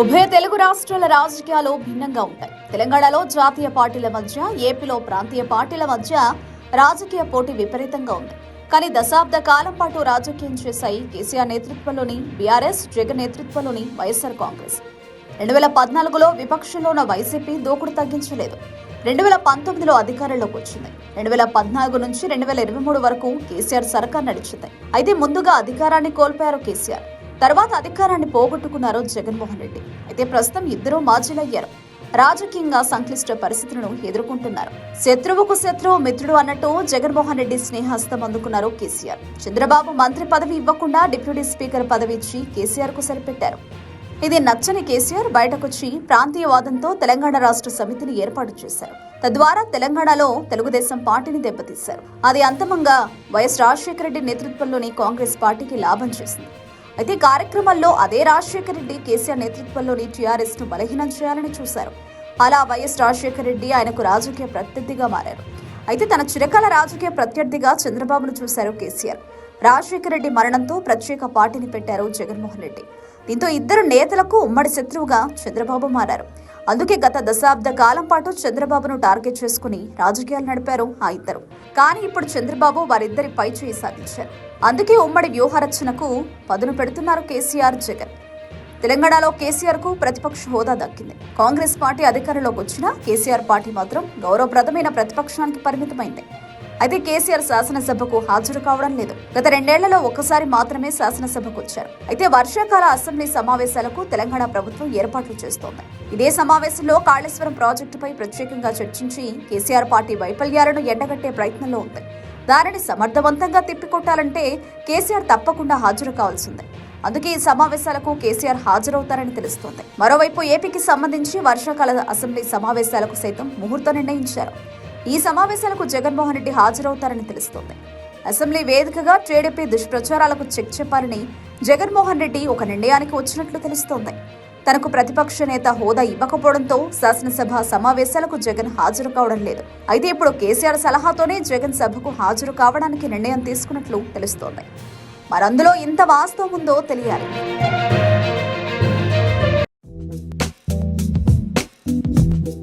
ఉభయ తెలుగు రాష్ట్రాల రాజకీయాలు భిన్నంగా ఉంటాయి. తెలంగాణలో జాతీయ పార్టీల మధ్య ఏపీలో ప్రాంతీయ పార్టీల మధ్య రాజకీయ పోటీ విపరీతంగా ఉంది. కానీ దశాబ్ద కాలం పాటు రాజకీయం చేశాయి కేసీఆర్ నేతృత్వంలోని బీఆర్ఎస్ జగన్ నేతృత్వంలోని వైఎస్ఆర్ కాంగ్రెస్. రెండు వేల పద్నాలుగులో విపక్షంలో ఉన్న వైసీపీ దూకుడు తగ్గించలేదు. రెండు వేల పంతొమ్మిదిలో అధికారంలోకి వచ్చింది. రెండు వేల పద్నాలుగు నుంచి రెండు వేల ఇరవై మూడు వరకు కేసీఆర్ సర్కార్ నడిచింది. అయితే ముందుగా అధికారాన్ని కోల్పోయారు కేసీఆర్. తర్వాత అధికారాన్ని పోగొట్టుకున్నారు జగన్మోహన్ రెడ్డి. అయితే ప్రస్తుతం ఇద్దరూ మాజీలయ్యారు. రాజకీయంగా సంక్లిష్ట పరిస్థితులను ఎదుర్కొంటున్నారు. శత్రువుకు శత్రువు మిత్రుడు అన్నట్టు జగన్మోహన్ రెడ్డి స్నేహస్తం అందుకున్నారు కేసీఆర్. చంద్రబాబు మంత్రి పదవి ఇవ్వకుండా డిప్యూటీ స్పీకర్ పదవి ఇచ్చి కేసీఆర్కు సరిపెట్టారు. ఇది నచ్చని కేసీఆర్ బయటకొచ్చి ప్రాంతీయవాదంతో తెలంగాణ రాష్ట్ర సమితిని ఏర్పాటు చేశారు. తద్వారా తెలంగాణలో తెలుగుదేశం పార్టీని దెబ్బతీశారు. అది అంతిమంగా వైఎస్ రాజశేఖర రెడ్డి నేతృత్వంలోని కాంగ్రెస్ పార్టీకి లాభం చేసింది. అయితే కార్యక్రమంలో అదే రాజశేఖర రెడ్డి కేసీఆర్ నేతృత్వంలోని టీఆర్ఎస్ను బలహీనం చేయాలని చూశారు. అలా వైఎస్ రాజశేఖర రెడ్డి ఆయనకు రాజకీయ ప్రత్యర్థిగా మారారు. అయితే తన చిరకాల రాజకీయ ప్రత్యర్థిగా చంద్రబాబును చూశారు కేసీఆర్. రాజశేఖర రెడ్డి మరణంతో ప్రత్యేక పార్టీని పెట్టారు జగన్మోహన్ రెడ్డి. దీంతో ఇద్దరు నేతలకు ఉమ్మడి శత్రువుగా చంద్రబాబు మారారు. అందుకే గత దశాబ్ద కాలం పాటు చంద్రబాబును టార్గెట్ చేసుకుని రాజకీయాలు నడిపారు ఆ ఇద్దరు. కానీ ఇప్పుడు చంద్రబాబు వారిద్దరి పై చేయి సాధించారు. అందుకే ఉమ్మడి వ్యూహ రచనకు పదును పెడుతున్నారు కేసీఆర్ జగన్. తెలంగాణలో కేసీఆర్కు ప్రతిపక్ష హోదా దక్కింది. కాంగ్రెస్ పార్టీ అధికారంలోకి వచ్చినా కేసీఆర్ పార్టీ మాత్రం గౌరవప్రదమైన ప్రతిపక్షానికి పరిమితమైంది. అయితే కేసీఆర్ శాసనసభకు హాజరు కావడం లేదు. గత రెండేళ్ళలో ఒక్కసారి మాత్రమే శాసనసభకు వచ్చారు. అయితే వర్షాకాల అసెంబ్లీ సమావేశాలకు తెలంగాణ ప్రభుత్వం ఏర్పాట్లు చేస్తోంది. ఇదే సమావేశంలో కాళేశ్వరం ప్రాజెక్టుపై ప్రత్యేకంగా చర్చించి కేసీఆర్ పార్టీ వైఫల్యాలను ఎండగట్టే ప్రయత్నంలో ఉంది. దానిని సమర్థవంతంగా తిప్పికొట్టాలంటే కేసీఆర్ తప్పకుండా హాజరు కావాల్సిందే. అందుకే ఈ సమావేశాలకు కేసీఆర్ హాజరవుతారని తెలుస్తోంది. మరోవైపు ఏపీకి సంబంధించి వర్షాకాల అసెంబ్లీ సమావేశాలకు సైతం ముహూర్తం నిర్ణయించారు. ఈ సమావేశాలకు జగన్మోహన్ రెడ్డి హాజరవుతారని తెలుస్తోంది. అసెంబ్లీ వేదికగా టీడీపీ దుష్ప్రచారాలకు చెక్ చెప్పాలని జగన్మోహన్ రెడ్డి ఒక నిర్ణయానికి వచ్చినట్లు తెలుస్తోంది. తనకు ప్రతిపక్ష నేత హోదా ఇవ్వకపోవడంతో శాసనసభ సమావేశాలకు జగన్ హాజరు కావడం లేదు. అయితే ఇప్పుడు కేసీఆర్ సలహాతోనే జగన్ సభకు హాజరు కావడానికి నిర్ణయం తీసుకున్నట్లు తెలుస్తోంది. మరందులో ఇంత వాస్తవం ఉందో తెలియాలి.